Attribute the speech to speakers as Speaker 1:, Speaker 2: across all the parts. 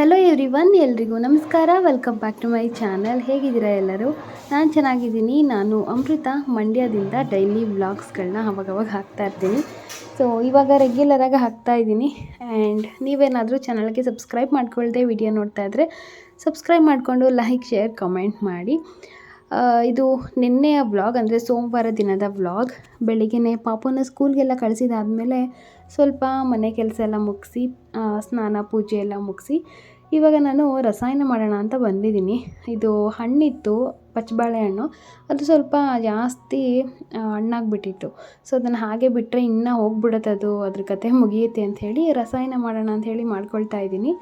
Speaker 1: Hello every one ಎಲ್ರಿಗೂ ನಮಸ್ಕಾರ. Welcome back to my channel ಹೇಗಿದ್ದೀರಾ ಎಲ್ಲರೂ? ನಾನು ಚೆನ್ನಾಗಿದ್ದೀನಿ. ನಾನು ಅಮೃತ. ಮಂಡ್ಯದಿಂದ ಡೈಲಿ ವ್ಲಾಗ್ಸ್ಗಳನ್ನ ಅವಾಗವಾಗ ಹಾಕ್ತಾ ಇರ್ತೀನಿ. ಸೊ ಇವಾಗ ರೆಗ್ಯುಲರಾಗಿ ಹಾಕ್ತಾ ಇದ್ದೀನಿ. ಆ್ಯಂಡ್ ನೀವೇನಾದರೂ ಚಾನಲ್ಗೆ ಸಬ್ಸ್ಕ್ರೈಬ್ ಮಾಡ್ಕೊಳ್ದೆ ವಿಡಿಯೋ ನೋಡ್ತಾ ಇದ್ದರೆ ಸಬ್ಸ್ಕ್ರೈಬ್ ಮಾಡಿಕೊಂಡು ಲೈಕ್ ಶೇರ್ ಕಮೆಂಟ್ ಮಾಡಿ. ಇದು ನಿನ್ನೆಯ ವ್ಲಾಗ್ ಅಂದರೆ ಸೋಮವಾರ ದಿನದ ವ್ಲಾಗ್ ಬೆಳಿಗ್ಗೆ ಪಾಪನ ಸ್ಕೂಲ್ಗೆಲ್ಲ ಕಳಿಸಿದಾದ್ಮೇಲೆ ಸ್ವಲ್ಪ ಮನೆ ಕೆಲಸ ಎಲ್ಲ ಮುಗಿಸಿ ಸ್ನಾನ ಪೂಜೆ ಎಲ್ಲ ಮುಗಿಸಿ, ಇವಾಗ ನಾನು ರಸಾಯನ ಮಾಡೋಣ ಅಂತ ಬಂದಿದ್ದೀನಿ. ಇದು ಹಣ್ಣಿತ್ತು ಪಚ್ಚಬಾಳೆ ಹಣ್ಣು ಅದು ಸ್ವಲ್ಪ ಜಾಸ್ತಿ ಹಣ್ಣಾಗಿಬಿಟ್ಟಿತ್ತು. ಸೊ ಅದನ್ನು ಹಾಗೆ ಬಿಟ್ಟರೆ ಇನ್ನೂ ಹೋಗ್ಬಿಡುತ್ತೆ ಅದು. ಅದ್ರ ಕತೆ ಮುಗಿಯುತ್ತೆ ಅಂಥೇಳಿ ರಸಾಯನ ಮಾಡೋಣ ಅಂಥೇಳಿ ಮಾಡ್ಕೊಳ್ತಾ ಇದ್ದೀನಿ.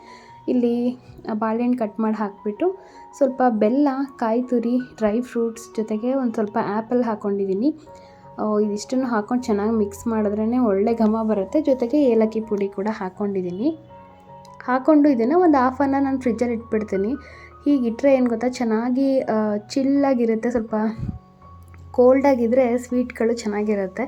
Speaker 1: ಇಲ್ಲಿ ಬಾಳೆಹಣ್ಣು ಕಟ್ ಮಾಡಿ ಹಾಕಿಬಿಟ್ಟು ಸ್ವಲ್ಪ ಬೆಲ್ಲ ಕಾಯಿ ತುರಿ ಡ್ರೈ ಫ್ರೂಟ್ಸ್ ಜೊತೆಗೆ ಒಂದು ಸ್ವಲ್ಪ ಆ್ಯಪಲ್ ಹಾಕ್ಕೊಂಡಿದ್ದೀನಿ ಇದಿಷ್ಟನ್ನು ಹಾಕ್ಕೊಂಡು ಚೆನ್ನಾಗಿ ಮಿಕ್ಸ್ ಮಾಡಿದ್ರೇ ಒಳ್ಳೆ ಘಮ ಬರುತ್ತೆ. ಜೊತೆಗೆ ಏಲಕ್ಕಿ ಪುಡಿ ಕೂಡ ಹಾಕ್ಕೊಂಡಿದ್ದೀನಿ ಹಾಕ್ಕೊಂಡು ಇದನ್ನು ಒಂದು ಹಾಫ್ ಅನ್ನ ನಾನು ಫ್ರಿಜ್ಜಲ್ಲಿ ಇಟ್ಬಿಡ್ತೀನಿ. ಹೀಗಿಟ್ಟರೆ ಏನು ಗೊತ್ತಾ, ಚೆನ್ನಾಗಿ ಚಿಲ್ಲಾಗಿರುತ್ತೆ ಸ್ವಲ್ಪ ಕೋಲ್ಡಾಗಿದ್ದರೆ ಸ್ವೀಟ್ಗಳು ಚೆನ್ನಾಗಿರುತ್ತೆ.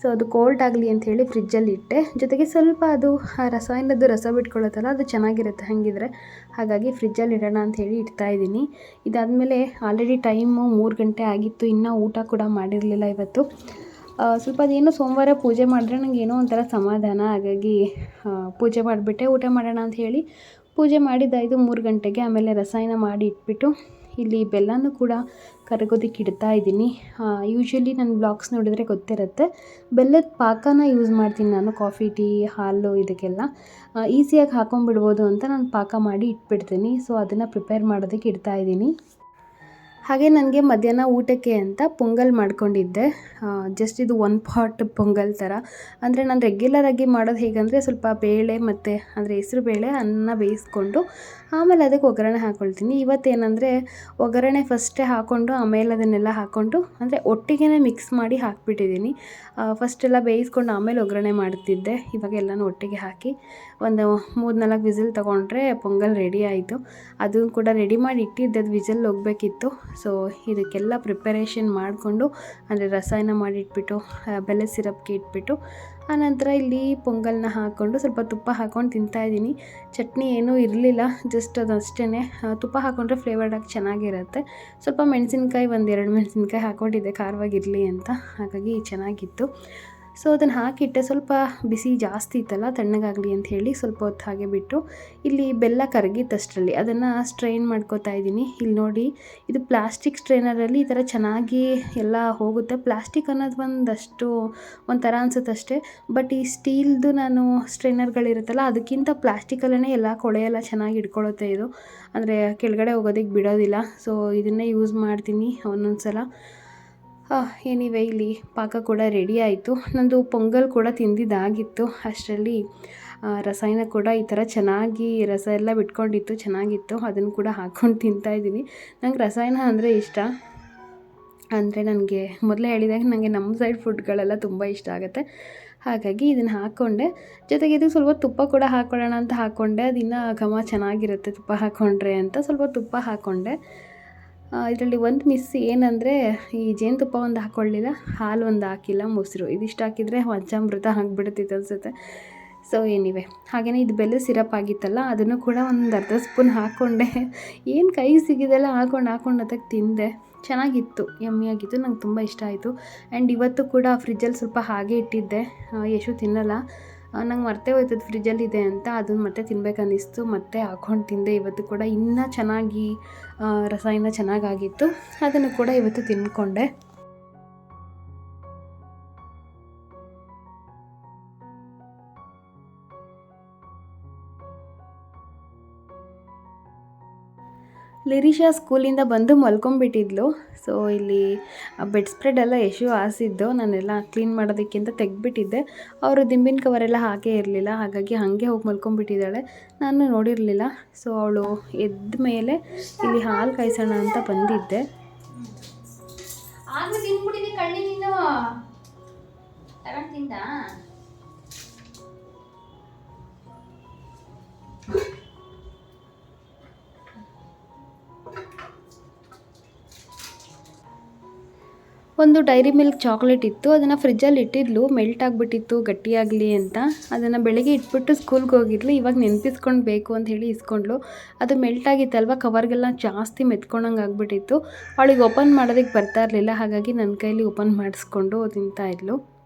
Speaker 1: ಸೊ ಅದು ಕೋಲ್ಡ್ ಆಗಲಿ ಅಂತ ಹೇಳಿ ಫ್ರಿಜ್ಜಲ್ಲಿ ಇಟ್ಟೆ. ಜೊತೆಗೆ ಸ್ವಲ್ಪ ಅದು ರಸಾಯನದ್ದು ರಸ ಬಿಟ್ಕೊಳ್ಳುತ್ತಲ್ಲ, ಅದು ಚೆನ್ನಾಗಿರುತ್ತೆ ಹಾಗಿದ್ರೆ. ಹಾಗಾಗಿ ಫ್ರಿಜ್ಜಲ್ಲಿ ಇಡೋಣ ಅಂತ ಹೇಳಿ ಇಡ್ತಾ ಇದ್ದೀನಿ. ಇದಾದಮೇಲೆ ಆಲ್ರೆಡಿ ಟೈಮು ಮೂರು ಗಂಟೆ ಆಗಿತ್ತು, ಇನ್ನೂ ಊಟ ಕೂಡ ಮಾಡಿರಲಿಲ್ಲ ಇವತ್ತು. ಸ್ವಲ್ಪ ಅದೇನೋ ಸೋಮವಾರ ಪೂಜೆ ಮಾಡಿದ್ರೆ ನನಗೆ ಏನೋ ಒಂಥರ ಸಮಾಧಾನ. ಹಾಗಾಗಿ ಪೂಜೆ ಮಾಡಿಬಿಟ್ಟೆ. ಊಟ ಮಾಡೋಣ ಅಂತ ಹೇಳಿ ಪೂಜೆ ಮಾಡಿದ್ದಾಯಿತು ಮೂರು ಗಂಟೆಗೆ ಆಮೇಲೆ ರಸಾಯನ ಮಾಡಿ ಇಟ್ಬಿಟ್ಟು ಇಲ್ಲಿ ಬೆಲ್ಲನೂ ಕೂಡ ಕರಗೋದಕ್ಕೆ ಇಡ್ತಾ ಇದ್ದೀನಿ. ಯೂಶ್ವಲಿ ನನ್ನ ಬ್ಲಾಗ್ಸ್ ನೋಡಿದರೆ ಗೊತ್ತಿರುತ್ತೆ. ಬೆಲ್ಲದ ಪಾಕನ ಯೂಸ್ ಮಾಡ್ತೀನಿ ನಾನು ಕಾಫಿ ಟೀ ಹಾಲು ಇದಕ್ಕೆಲ್ಲ. ಈಸಿಯಾಗಿ ಹಾಕೊಂಡ್ಬಿಡ್ಬೋದು ಅಂತ ನಾನು ಪಾಕ ಮಾಡಿ ಇಟ್ಬಿಡ್ತೀನಿ. ಸೊ ಅದನ್ನು ಪ್ರಿಪೇರ್ ಮಾಡೋದಕ್ಕೆ ಇಡ್ತಾ ಇದ್ದೀನಿ. ಹಾಗೆ ನನಗೆ ಮಧ್ಯಾಹ್ನ ಊಟಕ್ಕೆ ಅಂತ ಪೊಂಗಲ್ ಮಾಡ್ಕೊಂಡಿದ್ದೆ. ಜಸ್ಟ್ ಇದು ಒನ್ ಪಾಟ್ ಪೊಂಗಲ್ ಥರ ಅಂದರೆ ನಾನು ರೆಗ್ಯುಲರಾಗಿ ಮಾಡೋದು ಹೇಗಂದರೆ ಸ್ವಲ್ಪ ಬೇಳೆ ಮತ್ತು ಅಂದರೆ ಹೆಸ್ರು ಬೇಳೆ, ಅನ್ನ ಬೇಯಿಸ್ಕೊಂಡು ಆಮೇಲೆ ಅದಕ್ಕೆ ಒಗ್ಗರಣೆ ಹಾಕ್ಕೊಳ್ತೀನಿ ಇವತ್ತೇನಂದರೆ ಒಗ್ಗರಣೆ ಫಸ್ಟೇ ಹಾಕ್ಕೊಂಡು ಆಮೇಲೆ ಅದನ್ನೆಲ್ಲ ಹಾಕ್ಕೊಂಡು ಅಂದರೆ ಒಟ್ಟಿಗೆ ಮಿಕ್ಸ್ ಮಾಡಿ ಹಾಕಿಬಿಟ್ಟಿದ್ದೀನಿ. ಫಸ್ಟೆಲ್ಲ ಬೇಯಿಸ್ಕೊಂಡು ಆಮೇಲೆ ಒಗ್ಗರಣೆ ಮಾಡ್ತಿದ್ದೆ. ಇವಾಗ ಎಲ್ಲನೂ ಒಟ್ಟಿಗೆ ಹಾಕಿ. ಒಂದು ಮೂರು ನಾಲ್ಕು ವಿಸಿಲ್ ತೊಗೊಂಡ್ರೆ ಪೊಂಗಲ್ ರೆಡಿ ಆಯಿತು. ಅದು ಕೂಡ ರೆಡಿ ಮಾಡಿ ಇಟ್ಟಿದ್ದೆ ಅದು ವಿಸಿಲ್ ಹೋಗಬೇಕಿತ್ತು. ಸೊ ಇದಕ್ಕೆಲ್ಲ ಪ್ರಿಪರೇಷನ್ ಮಾಡಿಕೊಂಡು, ಅಂದರೆ ರಸಾಯನ ಮಾಡಿಟ್ಬಿಟ್ಟು ಬೆಲೆ ಸಿರಪ್ಗೆ ಇಟ್ಬಿಟ್ಟು ಆನಂತರ ಇಲ್ಲಿ ಪೊಂಗಲ್ನ ಹಾಕ್ಕೊಂಡು ಸ್ವಲ್ಪ ತುಪ್ಪ ಹಾಕ್ಕೊಂಡು ತಿಂತಾಯಿದ್ದೀನಿ ಚಟ್ನಿ ಏನೂ ಇರಲಿಲ್ಲ ಜಸ್ಟ್ ಅದು ಅಷ್ಟೇ ತುಪ್ಪ ಹಾಕ್ಕೊಂಡ್ರೆ ಫ್ಲೇವರ್ಡಾಗಿ ಚೆನ್ನಾಗಿರುತ್ತೆ. ಸ್ವಲ್ಪ ಮೆಣಸಿನ್ಕಾಯಿ ಒಂದು ಎರಡು ಮೆಣಸಿನ್ಕಾಯಿ ಹಾಕ್ಕೊಂಡಿದ್ದೆ ಖಾರವಾಗಿರಲಿ ಅಂತ. ಹಾಗಾಗಿ ಚೆನ್ನಾಗಿತ್ತು. ಸೊ ಅದನ್ನು ಹಾಕಿಟ್ಟೆ ಸ್ವಲ್ಪ ಬಿಸಿ ಜಾಸ್ತಿ ಇತ್ತಲ್ಲ ತಣ್ಣಗಾಗಲಿ ಅಂತ ಹೇಳಿ ಸ್ವಲ್ಪ ಹೊತ್ತು ಹಾಗೆ ಬಿಟ್ಟು ಇಲ್ಲಿ ಬೆಲ್ಲ ಕರಗಿತ್ತಷ್ಟರಲ್ಲಿ ಅದನ್ನು ಸ್ಟ್ರೈನ್ ಮಾಡ್ಕೋತಾ ಇದ್ದೀನಿ. ಇಲ್ಲಿ ನೋಡಿ, ಇದು ಪ್ಲಾಸ್ಟಿಕ್ ಸ್ಟ್ರೈನರಲ್ಲಿ ಈ ಥರ ಚೆನ್ನಾಗಿ ಎಲ್ಲ ಹೋಗುತ್ತೆ. ಪ್ಲಾಸ್ಟಿಕ್ ಅನ್ನೋದು ಒಂದಷ್ಟು ಒಂಥರ ಅನಿಸುತ್ತೆ ಅಷ್ಟೇ. ಬಟ್ ಈ ಸ್ಟೀಲ್ದು ನಾನು ಸ್ಟ್ರೈನರ್ಗಳಿರುತ್ತಲ್ಲ ಅದಕ್ಕಿಂತ ಪ್ಲಾಸ್ಟಿಕಲ್ಲೇ ಎಲ್ಲ ಕೊಳೆ ಚೆನ್ನಾಗಿ ಇಟ್ಕೊಳುತ್ತೆ ಇದು. ಅಂದರೆ ಕೆಳಗಡೆ ಹೋಗೋದಕ್ಕೆ ಬಿಡೋದಿಲ್ಲ. ಸೊ ಇದನ್ನೇ ಯೂಸ್ ಮಾಡ್ತೀನಿ ಒಂದೊಂದು ಸಲ ಏನಿವೆ ಇಲ್ಲಿ? ಪಾಕ ಕೂಡ ರೆಡಿ ಆಯಿತು. ನಂದು ಪೊಂಗಲ್ ಕೂಡ ತಿಂದಿದ್ದಾಗಿತ್ತು. ಅಷ್ಟರಲ್ಲಿ ರಸಾಯನ ಕೂಡ ಈ ಥರ ಚೆನ್ನಾಗಿ ರಸ ಎಲ್ಲ ಬಿಟ್ಕೊಂಡಿತ್ತು, ಚೆನ್ನಾಗಿತ್ತು. ಅದನ್ನು ಕೂಡ ಹಾಕ್ಕೊಂಡು ತಿಂತಾಯಿದ್ದೀನಿ ನಂಗೆ ರಸಾಯನ ಅಂದರೆ ಇಷ್ಟ. ಅಂದರೆ ನನಗೆ ಮೊದಲೇ ಹೇಳಿದಾಗ ನನಗೆ ನಮ್ಮ ಸೈಡ್ ಫುಡ್ಗಳೆಲ್ಲ ತುಂಬ ಇಷ್ಟ ಆಗುತ್ತೆ. ಹಾಗಾಗಿ ಇದನ್ನು ಹಾಕ್ಕೊಂಡೆ. ಜೊತೆಗೆ ಇದಕ್ಕೆ ಸ್ವಲ್ಪ ತುಪ್ಪ ಕೂಡ ಹಾಕ್ಕೊಳ್ಳೋಣ ಅಂತ ಹಾಕ್ಕೊಂಡೆ. ಅದಿನ್ನೂ ಘಮ ಚೆನ್ನಾಗಿರುತ್ತೆ ತುಪ್ಪ ಹಾಕ್ಕೊಂಡ್ರೆ ಅಂತ ಸ್ವಲ್ಪ ತುಪ್ಪ ಹಾಕ್ಕೊಂಡೆ ಇದರಲ್ಲಿ ಒಂದು ಮಿಸ್ ಏನಂದರೆ ಈ ಜೇನುತುಪ್ಪ ಒಂದು ಹಾಕ್ಕೊಳ್ಳಿಲ್ಲ ಹಾಲು ಒಂದು ಹಾಕಿಲ್ಲ, ಮೊಸರು. ಇದಿಷ್ಟು ಹಾಕಿದರೆ ಪಂಚಾಮೃತ ಹಾಕ್ಬಿಡ್ತಿತ್ತು ಅನಿಸುತ್ತೆ. ಸೊ ಏನಿವೆ ಹಾಗೆಯೇ ಇದು ಬೆಲ್ಲ ಸಿರಪ್ ಆಗಿತ್ತಲ್ಲ, ಅದನ್ನು ಕೂಡ ಒಂದು ಅರ್ಧ ಸ್ಪೂನ್ ಹಾಕ್ಕೊಂಡೆ ಏನು ಕೈ ಸಿಗಿದೆಲ್ಲ ಹಾಕ್ಕೊಂಡು ಹಾಕ್ಕೊಂಡು ಅದಕ್ಕೆ ತಿಂದೆ. ಚೆನ್ನಾಗಿತ್ತು ಯಮ್ಮಿಯಾಗಿತ್ತು ನಂಗೆ ತುಂಬ ಇಷ್ಟ ಆಯಿತು. ಆ್ಯಂಡ್ ಇವತ್ತು ಕೂಡ ಫ್ರಿಜ್ಜಲ್ಲಿ ಸ್ವಲ್ಪ ಹಾಗೆ ಇಟ್ಟಿದ್ದೆ. ಯಶು ತಿನ್ನಲ್ಲ. ನಂಗೆ ಮರ್ತೇ ಹೋಯ್ತದ ಫ್ರಿಜ್ಜಲ್ಲಿದೆ ಅಂತ ಅದನ್ನು ಮತ್ತೆ ತಿನ್ಬೇಕನ್ನಿಸ್ತು. ಮತ್ತೆ ಹಾಕ್ಕೊಂಡು ತಿಂದೆ. ಇವತ್ತು ಕೂಡ ಇನ್ನೂ ಚೆನ್ನಾಗಿ ರಸ ಇನ್ನೂ ಚೆನ್ನಾಗಾಗಿತ್ತು. ಅದನ್ನು ಕೂಡ ಇವತ್ತು ತಿಂದ್ಕೊಂಡೆ ಲಿರಿಷಾ ಸ್ಕೂಲಿಂದ ಬಂದು ಮಲ್ಕೊಂಬಿಟ್ಟಿದ್ಲು. ಸೊ ಇಲ್ಲಿ ಬೆಡ್ ಸ್ಪ್ರೆಡ್ ಎಲ್ಲ ಎಷ್ಟು ಆಸಿದ್ದು ನಾನೆಲ್ಲ ಕ್ಲೀನ್ ಮಾಡೋದಕ್ಕಿಂತ ತೆಗ್ದುಬಿಟ್ಟಿದ್ದೆ. ಅವರು ದಿಂಬಿನ ಕವರೆಲ್ಲ ಹಾಕೇ ಇರಲಿಲ್ಲ. ಹಾಗಾಗಿ ಹಾಗೆ ಹೋಗಿ ಮಲ್ಕೊಂಬಿಟ್ಟಿದ್ದಾಳೆ. ನಾನು ನೋಡಿರಲಿಲ್ಲ. ಸೊ ಅವಳು ಎದ್ದ ಮೇಲೆ ಇಲ್ಲಿ ಹಾಲು ಕಾಯಿಸೋಣ ಅಂತ ಬಂದಿದ್ದೆ.
Speaker 2: ತಿಂದ?
Speaker 1: ಒಂದು ಡೈರಿ ಮಿಲ್ಕ್ ಚಾಕ್ಲೇಟ್ ಇತ್ತು, ಅದನ್ನು ಫ್ರಿಜ್ಜಲ್ಲಿ ಇಟ್ಟಿದ್ಲು, ಮೆಲ್ಟ್ ಆಗಿಬಿಟ್ಟಿತ್ತು, ಗಟ್ಟಿಯಾಗಲಿ ಅಂತ. ಅದನ್ನು ಬೆಳಗ್ಗೆ ಇಟ್ಬಿಟ್ಟು ಸ್ಕೂಲ್ಗೆ ಹೋಗಿದ್ಲು, ಇವಾಗ ನೆನಪಿಸ್ಕೊಂಡು ಬೇಕು ಅಂತ ಹೇಳಿ ಇಸ್ಕೊಂಡ್ಲು. ಅದು ಮೆಲ್ಟ್ ಆಗಿತ್ತಲ್ವ, ಕವರ್ಗೆಲ್ಲ ಜಾಸ್ತಿ ಮೆತ್ಕೊಂಡಂಗೆ ಆಗಿಬಿಟ್ಟಿತ್ತು. ಅವಳಿಗೆ ಓಪನ್ ಮಾಡೋದಕ್ಕೆ ಬರ್ತಾ ಇರಲಿಲ್ಲ, ಹಾಗಾಗಿ ನನ್ನ ಕೈಲಿ ಓಪನ್ ಮಾಡಿಸ್ಕೊಂಡು ತಿಂತಾ ಇದ್ಲು.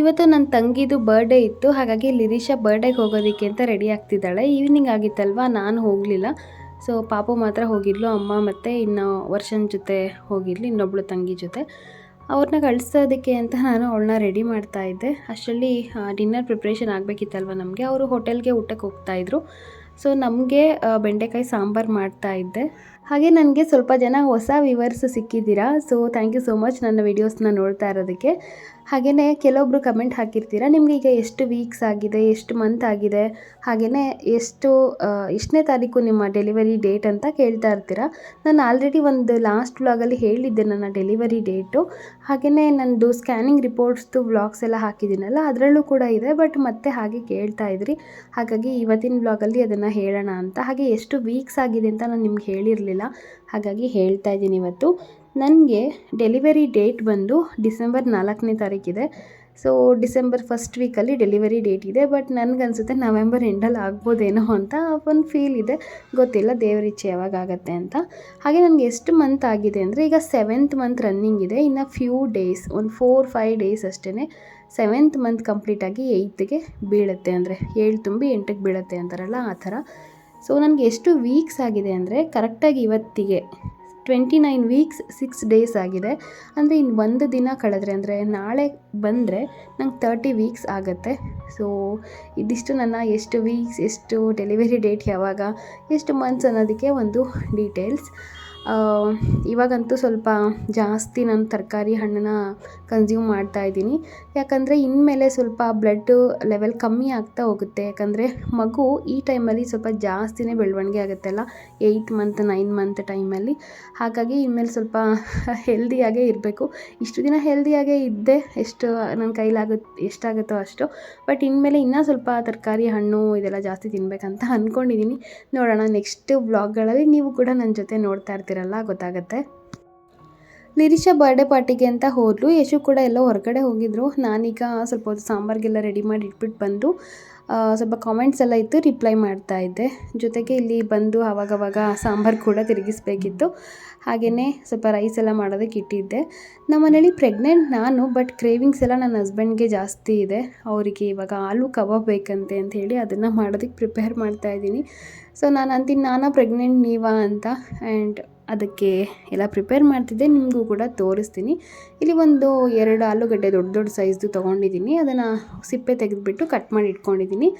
Speaker 1: ಇವತ್ತು ನನ್ನ ತಂಗಿದು ಬರ್ಡೇ ಇತ್ತು, ಹಾಗಾಗಿ ಲಿರಿಷಾ ಬರ್ಡೇಗೆ ಹೋಗೋದಕ್ಕೆ ಅಂತ ರೆಡಿ ಆಗ್ತಿದ್ದಾಳೆ. ಈವ್ನಿಂಗ್ ಆಗಿತ್ತಲ್ವ, ನಾನು ಹೋಗಲಿಲ್ಲ. ಸೊ ಪಾಪು ಮಾತ್ರ ಹೋಗಿದ್ಲು, ಅಮ್ಮ ಮತ್ತು ಇನ್ನು ವರ್ಷನ್ ಜೊತೆ ಹೋಗಿದ್ಲು, ಇನ್ನೊಬ್ಳು ತಂಗಿ ಜೊತೆ. ಅವ್ರನ್ನ ಕಳಿಸೋದಕ್ಕೆ ಅಂತ ನಾನು ಅವಳನ್ನ ರೆಡಿ ಮಾಡ್ತಾ ಇದ್ದೆ. ಅಷ್ಟರಲ್ಲಿ ಡಿನ್ನರ್ ಪ್ರಿಪ್ರೇಷನ್ ಆಗಬೇಕಿತ್ತಲ್ವ ನಮಗೆ, ಅವರು ಹೋಟೆಲ್ಗೆ ಊಟಕ್ಕೆ ಹೋಗ್ತಾಯಿದ್ರು ಸೊ ನಮಗೆ ಬೆಂಡೆಕಾಯಿ ಸಾಂಬಾರು ಮಾಡ್ತಾ ಇದ್ದೆ. ಹಾಗೆ ನನಗೆ ಸ್ವಲ್ಪ ಜನ ಹೊಸ viewers ಸಿಕ್ಕಿದ್ದೀರಾ so thank you so much ನನ್ನ ವೀಡಿಯೋಸ್ನ ನೋಡ್ತಾ ಇರೋದಕ್ಕೆ. ಹಾಗೆಯೇ ಕೆಲವೊಬ್ಬರು ಕಮೆಂಟ್ ಹಾಕಿರ್ತೀರ? ನಿಮಗೆ ಈಗ ಎಷ್ಟು ವೀಕ್ಸ್ ಆಗಿದೆ, ಎಷ್ಟು ಮಂತ್ ಆಗಿದೆ? ಹಾಗೆಯೇ ಎಷ್ಟು ಎಷ್ಟನೇ ತಾರೀಕು ನಿಮ್ಮ ಡೆಲಿವರಿ ಡೇಟ್ ಅಂತ ಕೇಳ್ತಾ ಇರ್ತೀರಾ? ನಾನು ಆಲ್ರೆಡಿ ಒಂದು ಲಾಸ್ಟ್ ವ್ಲಾಗಲ್ಲಿ ಹೇಳಿದ್ದೆ ನನ್ನ ಡೆಲಿವರಿ ಡೇಟು ಹಾಗೆಯೇ ನನ್ನದು ಸ್ಕ್ಯಾನಿಂಗ್ ರಿಪೋರ್ಟ್ಸ್ದು ವ್ಲಾಗ್ಸ್ ಎಲ್ಲ ಹಾಕಿದ್ದೀನಲ್ಲ, ಅದರಲ್ಲೂ ಕೂಡ ಇದೆ ಬಟ್ ಮತ್ತೆ ಹಾಗೆ ಕೇಳ್ತಾ ಇದ್ರಿ. ಹಾಗಾಗಿ ಇವತ್ತಿನ ವ್ಲಾಗಲ್ಲಿ ಅದನ್ನು ಹೇಳೋಣ ಅಂತ. ಹಾಗೆ ಎಷ್ಟು ವೀಕ್ಸ್ ಆಗಿದೆ ಅಂತ ನಾನು ನಿಮ್ಗೆ ಹೇಳಿರಲಿಲ್ಲ. ಹಾಗಾಗಿ ಹೇಳ್ತಾ ಇದ್ದೀನಿ ಇವತ್ತು. ನನಗೆ ಡೆಲಿವರಿ ಡೇಟ್ ಬಂದು ಡಿಸೆಂಬರ್ ನಾಲ್ಕನೇ ತಾರೀಕಿದೆ ಸೊ ಡಿಸೆಂಬರ್ ಫಸ್ಟ್ ವೀಕಲ್ಲಿ ಡೆಲಿವರಿ ಡೇಟ್ ಇದೆ ಬಟ್ ನನಗನ್ಸುತ್ತೆ ನವೆಂಬರ್ ಎಂಡಲ್ಲಿ ಆಗ್ಬೋದೇನೋ ಅಂತ ಒಂದು ಫೀಲ್ ಇದೆ. ಗೊತ್ತಿಲ್ಲ, ದೇವರ ಇಚ್ಛೆ ಯಾವಾಗ ಆಗುತ್ತೆ ಅಂತ. ಹಾಗೆ ನನಗೆ ಎಷ್ಟು ಮಂತ್ ಆಗಿದೆ ಅಂದರೆ ಈಗ ಸೆವೆಂತ್ ಮಂತ್ ರನ್ನಿಂಗ್ ಇದೆ. ಇನ್ನು ಫ್ಯೂ ಡೇಸ್ ಒಂದು ಫೋರ್ ಫೈವ್ ಡೇಸ್ ಅಷ್ಟೇ ಸೆವೆಂತ್ ಮಂತ್ ಕಂಪ್ಲೀಟಾಗಿ ಏಯ್ತ್ಗೆ ಬೀಳುತ್ತೆ ಅಂದರೆ, ಏಳು ತುಂಬಿ ಎಂಟಕ್ಕೆ ಬೀಳುತ್ತೆ ಅಂತಾರಲ್ಲ ಆ ಥರ. ಸೊ ನನಗೆ ಎಷ್ಟು ವೀಕ್ಸ್ ಆಗಿದೆ ಅಂದರೆ ಕರೆಕ್ಟಾಗಿ ಇವತ್ತಿಗೆ twenty nine weeks six days ಆಗಿದೆ. ಅಂದರೆ ಇನ್ನು ಒಂದು ದಿನ ಕಳೆದ್ರೆ, ಅಂದರೆ ನಾಳೆ ಬಂದರೆ ನಂಗೆ ತರ್ಟಿ ವೀಕ್ಸ್ ಆಗುತ್ತೆ. ಸೊ ಇದಿಷ್ಟು ನನ್ನ ಎಷ್ಟು ವೀಕ್ಸ್ ಎಷ್ಟು ಡೆಲಿವರಿ ಡೇಟ್ ಯಾವಾಗ, ಎಷ್ಟು ಮಂತ್ಸ್ ಅನ್ನೋದಕ್ಕೆ ಒಂದು ಡೀಟೇಲ್ಸ್ ಇವಾಗಂತೂ ಸ್ವಲ್ಪ ಜಾಸ್ತಿ ನಾನು ತರಕಾರಿ ಹಣ್ಣನ್ನ ಕನ್ಸ್ಯೂಮ್ ಮಾಡ್ತಾ ಇದ್ದೀನಿ. ಯಾಕಂದರೆ ಇನ್ಮೇಲೆ ಸ್ವಲ್ಪ ಬ್ಲಡ್ ಲೆವೆಲ್ ಕಮ್ಮಿ ಆಗ್ತಾ ಹೋಗುತ್ತೆ. ಯಾಕಂದರೆ ಮಗು ಈ ಟೈಮಲ್ಲಿ ಸ್ವಲ್ಪ ಜಾಸ್ತಿನೇ ಬೆಳವಣಿಗೆ ಆಗುತ್ತಲ್ಲ ಏಯ್ತ್ ಮಂತ್ ನೈನ್ ಮಂತ್ ಟೈಮಲ್ಲಿ ಹಾಗಾಗಿ ಇನ್ಮೇಲೆ ಸ್ವಲ್ಪ ಹೆಲ್ದಿಯಾಗೇ ಇರಬೇಕು. ಇಷ್ಟು ದಿನ ಹೆಲ್ದಿಯಾಗೇ ಇದ್ದೆ, ಎಷ್ಟು ನನ್ನ ಕೈಲಾಗುತ್ತೆ ಎಷ್ಟಾಗುತ್ತೋ ಅಷ್ಟು. ಬಟ್ ಇನ್ಮೇಲೆ ಇನ್ನೂ ಸ್ವಲ್ಪ ತರಕಾರಿ ಹಣ್ಣು ಇದೆಲ್ಲ ಜಾಸ್ತಿ ತಿನ್ನಬೇಕಂತ ಅಂದ್ಕೊಂಡಿದ್ದೀನಿ ನೋಡೋಣ ನೆಕ್ಸ್ಟ್ ಬ್ಲಾಗ್ಗಳಲ್ಲಿ ನೀವು ಕೂಡ ನನ್ನ ಜೊತೆ ನೋಡ್ತಾ ಇರ್ತೀರಲ್ಲ ಗೊತ್ತಾಗುತ್ತೆ. ನಿರೀಶಾ ಬರ್ಡೇ ಪಾರ್ಟಿಗೆ ಅಂತ ಹೋದ್ಲು. ಯಶು ಕೂಡ ಎಲ್ಲೋ ಹೊರಗಡೆ ಹೋಗಿದ್ರು. ನಾನೀಗ ಸ್ವಲ್ಪ ಹೊತ್ತು ಸಾಂಬಾರಿಗೆಲ್ಲ ರೆಡಿ ಮಾಡಿ ಇಟ್ಬಿಟ್ಟು ಬಂದು ಸ್ವಲ್ಪ ಕಾಮೆಂಟ್ಸ್ ಎಲ್ಲ ಇತ್ತು ರಿಪ್ಲೈ ಮಾಡ್ತಾ ಇದ್ದೆ. ಜೊತೆಗೆ ಇಲ್ಲಿ ಬಂದು ಆವಾಗವಾಗ ಸಾಂಬಾರು ಕೂಡ ತಿರುಗಿಸ್ಬೇಕಿತ್ತು. ಹಾಗೆಯೇ ಸ್ವಲ್ಪ ರೈಸ್ ಎಲ್ಲ ಮಾಡೋದಕ್ಕೆ ಇಟ್ಟಿದ್ದೆ. ನಮ್ಮ ಮನೇಲಿ ಪ್ರೆಗ್ನೆಂಟ್ ನಾನು ಬಟ್ ಕ್ರೇವಿಂಗ್ಸ್ ಎಲ್ಲ ನನ್ನ ಹಸ್ಬೆಂಡ್ಗೆ ಜಾಸ್ತಿ ಇದೆ. ಅವರಿಗೆ ಇವಾಗ ಆಲೂ ಕಬಾಬ್ ಬೇಕಂತೆ ಅಂತ ಹೇಳಿ ಅದನ್ನು ಮಾಡೋದಕ್ಕೆ ಪ್ರಿಪೇರ್ ಮಾಡ್ತಾ ಇದ್ದೀನಿ. ಸೊ ನಾನು ಅಂತೀನಿ, ನಾನಾ ಪ್ರೆಗ್ನೆಂಟ್ ನೀವಾ ಅಂತ. ಆ್ಯಂಡ್ ಅದಕ್ಕೆ ಎಲ್ಲ ಪ್ರಿಪೇರ್ ಮಾಡ್ತಿದ್ದೆ, ನಿಮಗೂ ಕೂಡ ತೋರಿಸ್ತೀನಿ. ಇಲ್ಲಿ ಒಂದು ಎರಡು ಆಲೂಗಡ್ಡೆ ದೊಡ್ಡ ದೊಡ್ಡ ಸೈಜ್ದು ತೊಗೊಂಡಿದ್ದೀನಿ. ಅದನ್ನು ಸಿಪ್ಪೆ ತೆಗೆದುಬಿಟ್ಟು ಕಟ್ ಮಾಡಿ ಇಟ್ಕೊಂಡಿದ್ದೀನಿ.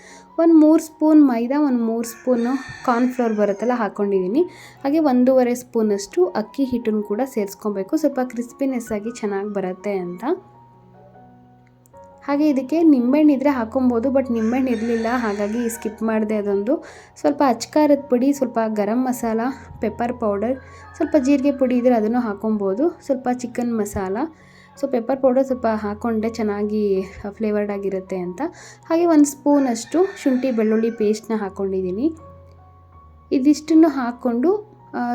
Speaker 1: ಒಂದು ಮೂರು ಸ್ಪೂನ್ ಮೈದಾ, ಒಂದು ಮೂರು ಸ್ಪೂನು ಕಾರ್ನ್ಫ್ಲೋರ್ ಬರುತ್ತಲ್ಲ ಹಾಕ್ಕೊಂಡಿದ್ದೀನಿ ಹಾಗೆ ಒಂದೂವರೆ ಸ್ಪೂನಷ್ಟು ಅಕ್ಕಿ ಹಿಟ್ಟನ್ನು ಕೂಡ ಸೇರಿಸ್ಕೊಬೇಕು. ಸ್ವಲ್ಪ ಕ್ರಿಸ್ಪಿನೆಸ್ಸಾಗಿ ಚೆನ್ನಾಗಿ ಬರುತ್ತೆ ಅಂತ. ಹಾಗೆ ಇದಕ್ಕೆ ನಿಂಬೆಹಣ್ಣು ಇದ್ದರೆ ಹಾಕೊಬೋದು ಬಟ್ ನಿಂಬೆಹಣ್ಣು ಇರಲಿಲ್ಲ, ಹಾಗಾಗಿ ಸ್ಕಿಪ್ ಮಾಡಿದೆ ಅದೊಂದು. ಸ್ವಲ್ಪ ಅಚ್ಕಾರದ ಪುಡಿ, ಸ್ವಲ್ಪ ಗರಂ ಮಸಾಲ ಪೆಪ್ಪರ್ ಪೌಡರ್ ಸ್ವಲ್ಪ ಜೀರಿಗೆ ಪುಡಿ ಇದ್ದರೆ ಅದನ್ನು ಹಾಕೊಬೋದು. ಸ್ವಲ್ಪ chicken masala so pepper powder ಸ್ವಲ್ಪ ಹಾಕ್ಕೊಂಡೆ ಚೆನ್ನಾಗಿ ಫ್ಲೇವರ್ಡ್ ಆಗಿರುತ್ತೆ ಅಂತ. ಹಾಗೆ ಒಂದು ಸ್ಪೂನಷ್ಟು ಶುಂಠಿ ಬೆಳ್ಳುಳ್ಳಿ ಪೇಸ್ಟ್ನ ಹಾಕ್ಕೊಂಡಿದ್ದೀನಿ ಇದಿಷ್ಟನ್ನು ಹಾಕ್ಕೊಂಡು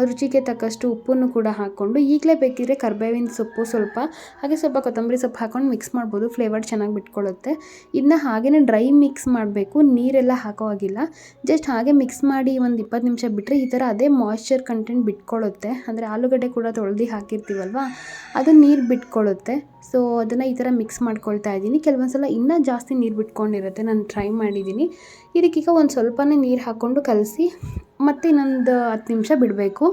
Speaker 1: ರುಚಿಗೆ ತಕ್ಕಷ್ಟು ಉಪ್ಪನ್ನು ಕೂಡ ಹಾಕ್ಕೊಂಡು ಈಗಲೇ ಬೇಕಿದ್ರೆ ಕರ್ಬೇವಿನ ಸೊಪ್ಪು ಸ್ವಲ್ಪ, ಹಾಗೆ ಸ್ವಲ್ಪ ಕೊತ್ತಂಬರಿ ಸೊಪ್ಪು ಹಾಕ್ಕೊಂಡು ಮಿಕ್ಸ್ ಮಾಡ್ಬೋದು. ಫ್ಲೇವರ್ ಚೆನ್ನಾಗಿ ಬಿಟ್ಕೊಳ್ಳುತ್ತೆ. ಇದನ್ನ ಹಾಗೆಯೇ ಡ್ರೈ ಮಿಕ್ಸ್ ಮಾಡಬೇಕು. ನೀರೆಲ್ಲ ಹಾಕೋ ಹಾಗಿಲ್ಲ. ಜಸ್ಟ್ ಹಾಗೆ ಮಿಕ್ಸ್ ಮಾಡಿ ಒಂದು ಇಪ್ಪತ್ತು ನಿಮಿಷ ಬಿಟ್ಟರೆ ಈ ಥರ ಅದೇ ಮಾಯ್ಶ್ಚರ್ ಕಂಟೆಂಟ್ ಬಿಟ್ಕೊಳ್ಳುತ್ತೆ. ಅಂದರೆ ಆಲೂಗಡ್ಡೆ ಕೂಡ ತೊಳೆದು ಹಾಕಿರ್ತೀವಲ್ವ? ಅದು ನೀರು ಬಿಟ್ಕೊಳ್ಳುತ್ತೆ. ಸೊ ಅದನ್ನು ಈ ಥರ ಮಿಕ್ಸ್ ಮಾಡ್ಕೊಳ್ತಾ ಇದ್ದೀನಿ. ಕೆಲವೊಂದು ಸಲ ಇನ್ನೂ ಜಾಸ್ತಿ ನೀರು ಬಿಟ್ಕೊಂಡಿರುತ್ತೆ. ನಾನು ಟ್ರೈ ಮಾಡಿದ್ದೀನಿ. ಇದಕ್ಕೀಗ ಒಂದು ಸ್ವಲ್ಪನೇ ನೀರು ಹಾಕ್ಕೊಂಡು ಕಲಸಿ ಮತ್ತು ಇನ್ನೊಂದು ಹತ್ತು ನಿಮಿಷ ಬಿಡಬೇಕು.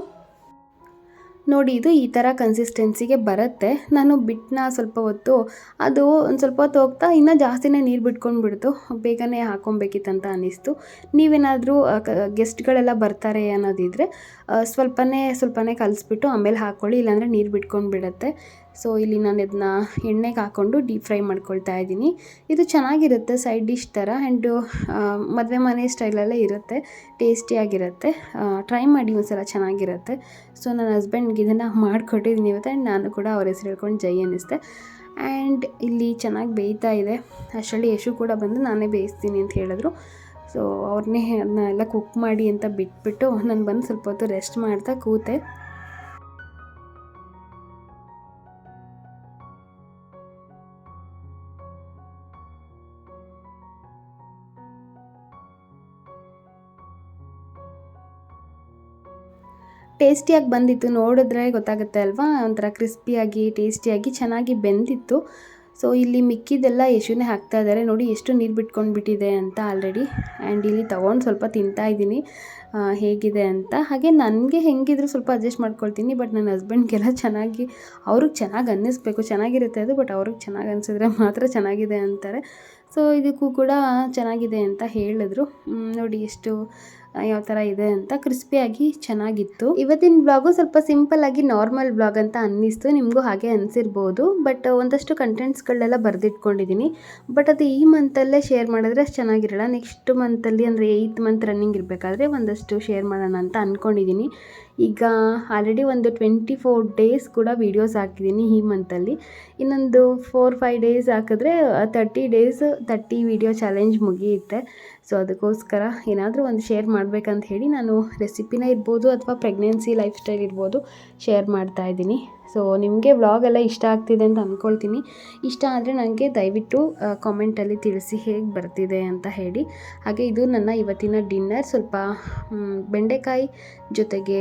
Speaker 1: ನೋಡಿ, ಇದು ಈ ಥರ ಕನ್ಸಿಸ್ಟೆನ್ಸಿಗೆ ಬರುತ್ತೆ. ನಾನು ಬಿಟ್ಟನ ಸ್ವಲ್ಪ ಹೊತ್ತು, ಅದು ಒಂದು ಸ್ವಲ್ಪ ಹೊತ್ತು ಹೋಗ್ತಾ ಇನ್ನೂ ಜಾಸ್ತಿನೇ ನೀರು ಬಿಟ್ಕೊಂಡು ಬಿಡ್ತು ಬೇಗನೆ ಹಾಕೊಬೇಕಿತ್ತಂತ ಅನ್ನಿಸ್ತು ನೀವೇನಾದರೂ ಗೆಸ್ಟ್ಗಳೆಲ್ಲ ಬರ್ತಾರೆ ಅನ್ನೋದಿದ್ರೆ ಸ್ವಲ್ಪನೇ ಸ್ವಲ್ಪನೇ ಕಲಿಸ್ಬಿಟ್ಟು ಆಮೇಲೆ ಹಾಕ್ಕೊಳ್ಳಿ ಇಲ್ಲಾಂದರೆ ನೀರು ಬಿಟ್ಕೊಂಡು ಬಿಡುತ್ತೆ ಸೊ ಇಲ್ಲಿ ನಾನು ಇದನ್ನ ಎಣ್ಣೆಗೆ ಹಾಕ್ಕೊಂಡು ಡೀಪ್ ಫ್ರೈ ಮಾಡ್ಕೊಳ್ತಾ ಇದ್ದೀನಿ. ಇದು ಚೆನ್ನಾಗಿರುತ್ತೆ ಸೈಡ್ ಡಿಶ್ ಥರ ಆ್ಯಂಡು ಮದುವೆ ಮನೆ ಸ್ಟೈಲಲ್ಲೇ ಇರುತ್ತೆ ಟೇಸ್ಟಿಯಾಗಿರುತ್ತೆ ಟ್ರೈ ಮಾಡಿ ಒಂದ್ಸಲ ಚೆನ್ನಾಗಿರುತ್ತೆ. ಸೊ ನನ್ನ ಹಸ್ಬೆಂಡ್ಗೆ ಇದನ್ನು ಮಾಡಿಕೊಟ್ಟಿದ್ದೀನಿ ಇವತ್ತು ಆ್ಯಂಡ್ ನಾನು ಕೂಡ ಅವ್ರ ಹೆಸರು ಹೇಳ್ಕೊಂಡು ಜೈ ಅನ್ನಿಸ್ತೆ. ಆ್ಯಂಡ್ ಇಲ್ಲಿ ಚೆನ್ನಾಗಿ ಬೇಯ್ತಾ ಇದೆ. ಅಷ್ಟರಲ್ಲಿ ಯಶು ಕೂಡ ಬಂದು ನಾನೇ ಬೇಯಿಸ್ತೀನಿ ಅಂತ ಹೇಳಿದ್ರು. ಸೊ ಅವ್ರನ್ನೇ ಅದನ್ನ ಎಲ್ಲ ಕುಕ್ ಮಾಡಿ ಅಂತ ಬಿಟ್ಬಿಟ್ಟು ನಾನು ಬಂದು ಸ್ವಲ್ಪ ಹೊತ್ತು ರೆಸ್ಟ್ ಮಾಡ್ತಾ ಕೂತೆ. ಟೇಸ್ಟಿಯಾಗಿ ಬಂದಿತ್ತು, ನೋಡಿದ್ರೆ ಗೊತ್ತಾಗುತ್ತೆ ಅಲ್ವಾ? ಒಂಥರ ಕ್ರಿಸ್ಪಿಯಾಗಿ ಟೇಸ್ಟಿಯಾಗಿ ಚೆನ್ನಾಗಿ ಬೆಂದಿತ್ತು. ಸೊ ಇಲ್ಲಿ ಮಿಕ್ಕಿದೆಲ್ಲ ಯಶುನೇ ಹಾಕ್ತಾ ಇದ್ದಾರೆ. ನೋಡಿ, ಎಷ್ಟು ನೀರು ಬಿಟ್ಕೊಂಡು ಬಿಟ್ಟಿದೆ ಅಂತ ಆಲ್ರೆಡಿ ಆ್ಯಂಡ್ ಇಲ್ಲಿ ತೊಗೊಂಡು ಸ್ವಲ್ಪ ತಿಂತಾ ಇದ್ದೀನಿ. ಹೇಗಿದೆ ಅಂತ. ಹಾಗೆ ನನಗೆ ಹೆಂಗಿದ್ರು ಸ್ವಲ್ಪ ಅಡ್ಜಸ್ಟ್ ಮಾಡ್ಕೊಳ್ತೀನಿ. ಬಟ್ ನನ್ನ ಹಸ್ಬೆಂಡ್ಗೆಲ್ಲ ಚೆನ್ನಾಗಿ, ಅವ್ರಿಗೆ ಚೆನ್ನಾಗಿ ಅನ್ನಿಸ್ಬೇಕು. ಚೆನ್ನಾಗಿರುತ್ತೆ ಅದು ಬಟ್ ಅವ್ರಿಗೆ ಚೆನ್ನಾಗಿ ಅನಿಸಿದ್ರೆ ಮಾತ್ರ ಚೆನ್ನಾಗಿದೆ ಅಂತಾರೆ. ಸೊ ಇದಕ್ಕೂ ಕೂಡ ಚೆನ್ನಾಗಿದೆ ಅಂತ ಹೇಳಿದ್ರು. ನೋಡಿ, ಎಷ್ಟು ಯಾವ ಥರ ಇದೆ ಅಂತ ಕ್ರಿಸ್ಪಿಯಾಗಿ ಚೆನ್ನಾಗಿತ್ತು. ಇವತ್ತಿನ ಬ್ಲಾಗು ಸ್ವಲ್ಪ ಸಿಂಪಲ್ ಆಗಿ ನಾರ್ಮಲ್ ಬ್ಲಾಗ್ ಅಂತ ಅನ್ನಿಸ್ತು. ನಿಮಗೂ ಹಾಗೆ ಅನಿಸಿರ್ಬೋದು. ಬಟ್ ಒಂದಷ್ಟು ಕಂಟೆಂಟ್ಸ್ಗಳನ್ನೆಲ್ಲ ಬರೆದಿಟ್ಕೊಂಡಿದ್ದೀನಿ ಬಟ್ ಅದು ಈ ಮಂತಲ್ಲೇ ಶೇರ್ ಮಾಡಿದ್ರೆ ಅಷ್ಟು ಚೆನ್ನಾಗಿರಲ್ಲ. ನೆಕ್ಸ್ಟ್ ಮಂತಲ್ಲಿ ಅಂದರೆ ಏಯ್ತ್ ಮಂತ್ ರನ್ನಿಂಗ್ ಇರಬೇಕಾದ್ರೆ ಒಂದಷ್ಟು ಶೇರ್ ಮಾಡೋಣ ಅಂತ ಅಂದ್ಕೊಂಡಿದ್ದೀನಿ ಈಗ ಆಲ್ರೆಡಿ ಒಂದು ಟ್ವೆಂಟಿ ಫೋರ್ ಡೇಸ್ ಕೂಡ ವೀಡಿಯೋಸ್ ಹಾಕಿದ್ದೀನಿ ಈ ಮಂತಲ್ಲಿ ಇನ್ನೊಂದು ಫೋರ್ ಫೈವ್ ಡೇಸ್ ಹಾಕಿದ್ರೆ thirty days thirty video challenge ಮುಗಿಯುತ್ತೆ. ಸೊ ಅದಕ್ಕೋಸ್ಕರ ಏನಾದರೂ ಒಂದು ಶೇರ್ ಮಾಡಬೇಕಂತ ಹೇಳಿ ನಾನು ರೆಸಿಪಿನ ಇರ್ಬೋದು ಅಥವಾ ಪ್ರೆಗ್ನೆನ್ಸಿ ಲೈಫ್ ಸ್ಟೈಲ್ ಇರ್ಬೋದು ಶೇರ್ ಮಾಡ್ತಾ ಇದ್ದೀನಿ. ಸೊ ನಿಮಗೆ ವ್ಲಾಗ್ ಎಲ್ಲ ಇಷ್ಟ ಆಗ್ತಿದೆ ಅಂತ ಅಂದ್ಕೊಳ್ತೀನಿ ಇಷ್ಟ ಆದರೆ ನನಗೆ ದಯವಿಟ್ಟು ಕಾಮೆಂಟಲ್ಲಿ ತಿಳಿಸಿ ಹೇಗೆ ಬರ್ತಿದೆ ಅಂತ ಹೇಳಿ. ಹಾಗೆ ಇದು ನನ್ನ ಇವತ್ತಿನ ಡಿನ್ನರ್ ಸ್ವಲ್ಪ ಬೆಂಡೆಕಾಯಿ ಜೊತೆಗೆ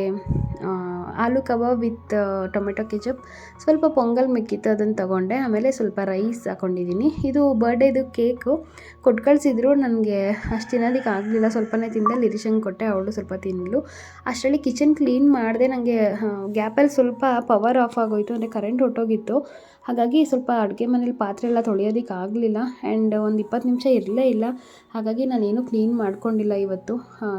Speaker 1: aloo kebab with tomato ketchup. ಸ್ವಲ್ಪ ಪೊಂಗಲ್ ಮಿಕ್ಕಿತ್ತು, ಅದನ್ನು ತಗೊಂಡೆ. ಆಮೇಲೆ ಸ್ವಲ್ಪ ರೈಸ್ ಹಾಕೊಂಡಿದ್ದೀನಿ. ಇದು ಬರ್ಡೇದು ಕೇಕು. ಕೊಟ್ಟು ಕಳಿಸಿದ್ರು ನನಗೆ ಅಷ್ಟು ತಿನ್ನೋದಕ್ಕೆ ಆಗಲಿಲ್ಲ. ಸ್ವಲ್ಪನೇ ತಿಂದೆ, ಲಿರಿಶಂಗೆ ಕೊಟ್ಟೆ, ಅವಳು ಸ್ವಲ್ಪ ತಿನ್ನಲು ಅಷ್ಟರಲ್ಲಿ ಕಿಚನ್ ಕ್ಲೀನ್ ಮಾಡಿದೆ ನನಗೆ ಗ್ಯಾಪಲ್ಲಿ ಸ್ವಲ್ಪ ಪವರ್ ಆಫ್ ಆಗೋಯಿತು. ಅಂದರೆ ಕರೆಂಟ್ ಹೊಟ್ಟೋಗಿತ್ತು ಹಾಗಾಗಿ ಸ್ವಲ್ಪ ಅಡುಗೆ ಮನೇಲಿ ಪಾತ್ರೆ ಎಲ್ಲ ತೊಳೆಯೋದಕ್ಕೆ ಆಗಲಿಲ್ಲ ಆ್ಯಂಡ್ ಒಂದು ಇಪ್ಪತ್ತು ನಿಮಿಷ ಇರಲೇ ಇಲ್ಲ. ಹಾಗಾಗಿ ನಾನೇನು ಕ್ಲೀನ್ ಮಾಡ್ಕೊಂಡಿಲ್ಲ ಇವತ್ತು.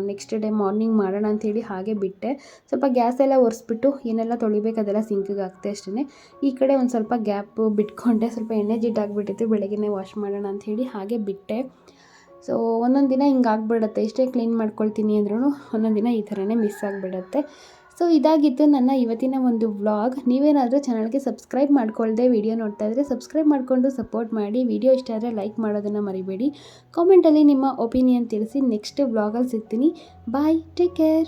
Speaker 1: ನೆಕ್ಸ್ಟ್ ಡೇ ಮಾರ್ನಿಂಗ್ ಮಾಡೋಣ ಅಂಥೇಳಿ ಹಾಗೆ ಬಿಟ್ಟೆ. ಸ್ವಲ್ಪ ಗ್ಯಾಸ್ ಎಲ್ಲ ಒರೆಸ್ಬಿಟ್ಟು ಏನೆಲ್ಲ ತೊಳಿಬೇಕು ಅದೆಲ್ಲ ಸಿಂಕಿಗೆ ಹಾಕ್ತೆ ಅಷ್ಟೇ ಈ ಕಡೆ ಒಂದು ಸ್ವಲ್ಪ ಗ್ಯಾಪು ಬಿಟ್ಕೊಂಡೆ. ಸ್ವಲ್ಪ ಎಣ್ಣೆ ಜಿಡ್ಡು ಆಗಿಬಿಟ್ಟಿತ್ತು. ಬೆಳಗ್ಗೆನೇ ವಾಶ್ ಮಾಡೋಣ ಅಂಥೇಳಿ ಹಾಗೆ ಬಿಟ್ಟೆ. ಸೊ ಒಂದೊಂದು ದಿನ ಹಿಂಗೆ ಆಗಿಬಿಡತ್ತೆ. ಇಷ್ಟೇ ಕ್ಲೀನ್ ಮಾಡ್ಕೊಳ್ತೀನಿ ಅಂದ್ರೂ ಒಂದೊಂದು ದಿನ ಈ ಥರನೇ ಮಿಸ್ ಆಗಿಬಿಡತ್ತೆ. ಸೊ ಇದಾಗಿತ್ತು ನನ್ನ ಇವತ್ತಿನ ಒಂದು ವ್ಲಾಗ್ ನೀವೇನಾದರೂ ಚಾನಲ್ಗೆ ಸಬ್ಸ್ಕ್ರೈಬ್ ಮಾಡ್ಕೊಳ್ಳದೆ ವಿಡಿಯೋ ನೋಡ್ತಾ ಇದ್ದರೆ ಸಬ್ಸ್ಕ್ರೈಬ್ ಮಾಡಿಕೊಂಡು ಸಪೋರ್ಟ್ ಮಾಡಿ. ವಿಡಿಯೋ ಇಷ್ಟ ಆದರೆ ಲೈಕ್ ಮಾಡೋದನ್ನು ಮರಿಬೇಡಿ. ಕಾಮೆಂಟಲ್ಲಿ ನಿಮ್ಮ ಒಪಿನಿಯನ್ ತಿಳಿಸಿ ನೆಕ್ಸ್ಟ್ ವ್ಲಾಗಲ್ಲಿ ಸಿಗ್ತೀನಿ. Bye take care